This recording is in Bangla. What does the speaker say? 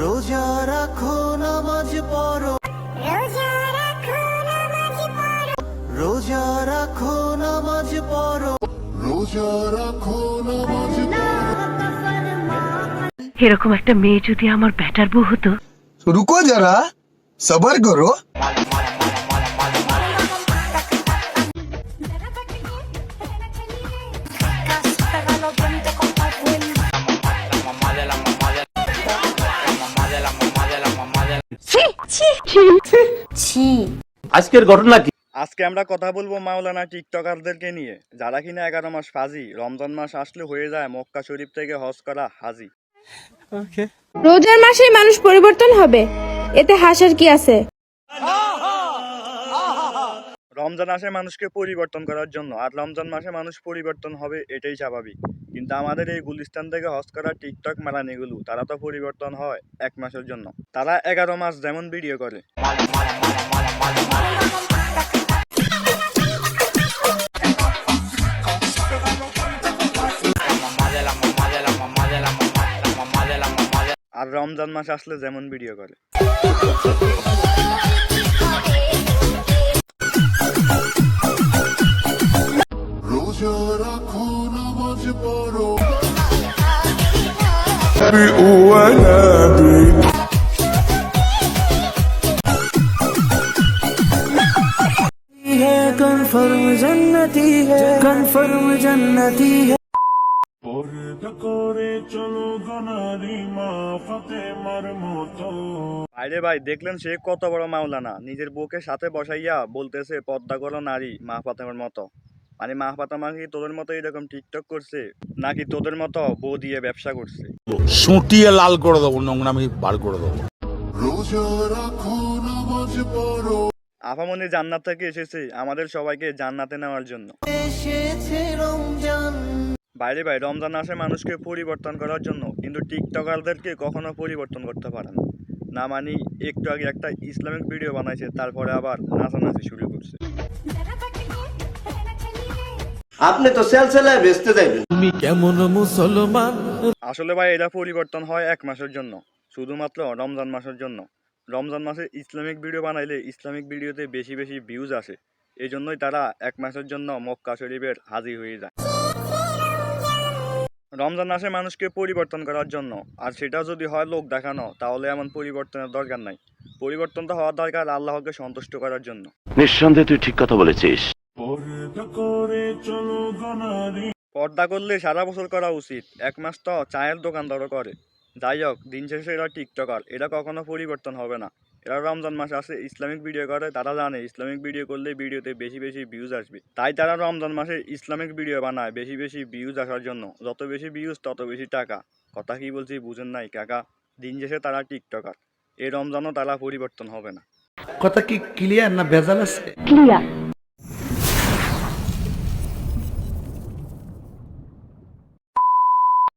রোজা রাখো নামাজ পড়ো। রোজা রাখো নামাজ পড়ো। রোজা রাখো নামাজ এরকম একটা মেয়ে যদি আমার বেটার বউ হতো? রুকো যারা সবার করো। আজকের ঘটনা কি? আজকে আমরা কথা বলব মাওলানা টিকটকারদেরকে নিয়ে। যারা কিনা এগারো মাস ফাজি রমজান মাস আসলে হয়ে যায় মক্কা শরীফ থেকে হজ করা হাজি। রোজার মাসেই মানুষ পরিবর্তন হবে। এতে হাসার কি আছে? রমজান আসে মানুষকে পরিবর্তন করার জন্য, আর রমজান মাসে মানুষ পরিবর্তন হবে এটাই স্বাভাবিক। কিন্তু আমাদের এই গুলিস্তান থেকে হজ করা টিকটক মারানিগুলো, তারা তো পরিবর্তন হয় এক মাসের জন্য। তারা এগারো মাস যেমন ভিডিও করে। আর রমজান মাস আসলে যেমন ভিডিও করে। রাখো জন্নতি জন্নতি আরে ভাই, দেখলেন সে কত বড় মাওলানা। নিজের বুকে সাথে বসাইয়া বলতেছে, পদ্মা করো নারী, মা ফাতেমার মতো। মানে মা ফাতেমা কি তোদের মতো এরকম টিকটক করছে? নাকি তোদের মতো বউ দিয়ে ব্যবসা করছে? সুটিয়ে লাল করে দেবো নোংরামি বার করে দেবো। রোজা রাখো আফামনি জান্নাত থেকে এসেছে আমাদের সবাইকে জান্নাতে নেওয়ার জন্য। বাইরে বাইরে রমজান আসে মানুষকে পরিবর্তন করার জন্য কিন্তু টিকটকারদেরকে কখনো পরিবর্তন করতে পারে না। না মানি একটু আগে একটা ইসলামিক ভিডিও বানাইছে তারপরে আবার নাচানাচি শুরু করছে। আপনি তো সেলসেলায় বেচতে যাইবেন। আসলে ভাই এটা পরিবর্তন হয় এক মাসের জন্য শুধুমাত্র রমজান মাসের জন্য। রমজান মাসে ইসলামিক ভিডিও বানাইলে ইসলামিক ভিডিওতে বেশি বেশি ভিউজ আসে এই জন্যই তারা এক মাসের জন্য মক্কা শরীফের হাজির হয়ে যায়। রমজান মাসে মানুষকে পরিবর্তন করার জন্য আর সেটা যদি হয় লোক দেখানো তাহলে এমন পরিবর্তনের দরকার নাই। পরিবর্তনটা হওয়ার দরকার আল্লাহকে সন্তুষ্ট করার জন্য। নিঃসন্দেহে তুই ঠিক কথা বলেছিস। পর্দা করলে সারা বছর করা উচিত। এক মাস তো চায়ের দোকানদারও করে। যাই হোক দিন শেষে এরা টিকটকার। এটা কখনো পরিবর্তন হবে না। এরা রমজান মাসে আসে ইসলামিক ভিডিও করে তারা জানে ইসলামিক ভিডিও করলে ভিডিওতে বেশি বেশি ভিউজ আসবে। তাই তারা রমজান মাসে ইসলামিক ভিডিও বানায় বেশি বেশি ভিউজ আসার জন্য। যত বেশি ভিউজ তত বেশি টাকা। কথা কি বলছি বুঝেন নাই কাকা? দিন শেষে তারা টিকটকার। এই রমজানও তারা পরিবর্তন হবে না। কথা কি ক্লিয়ার না ভেজাল আছে? ক্লিয়ার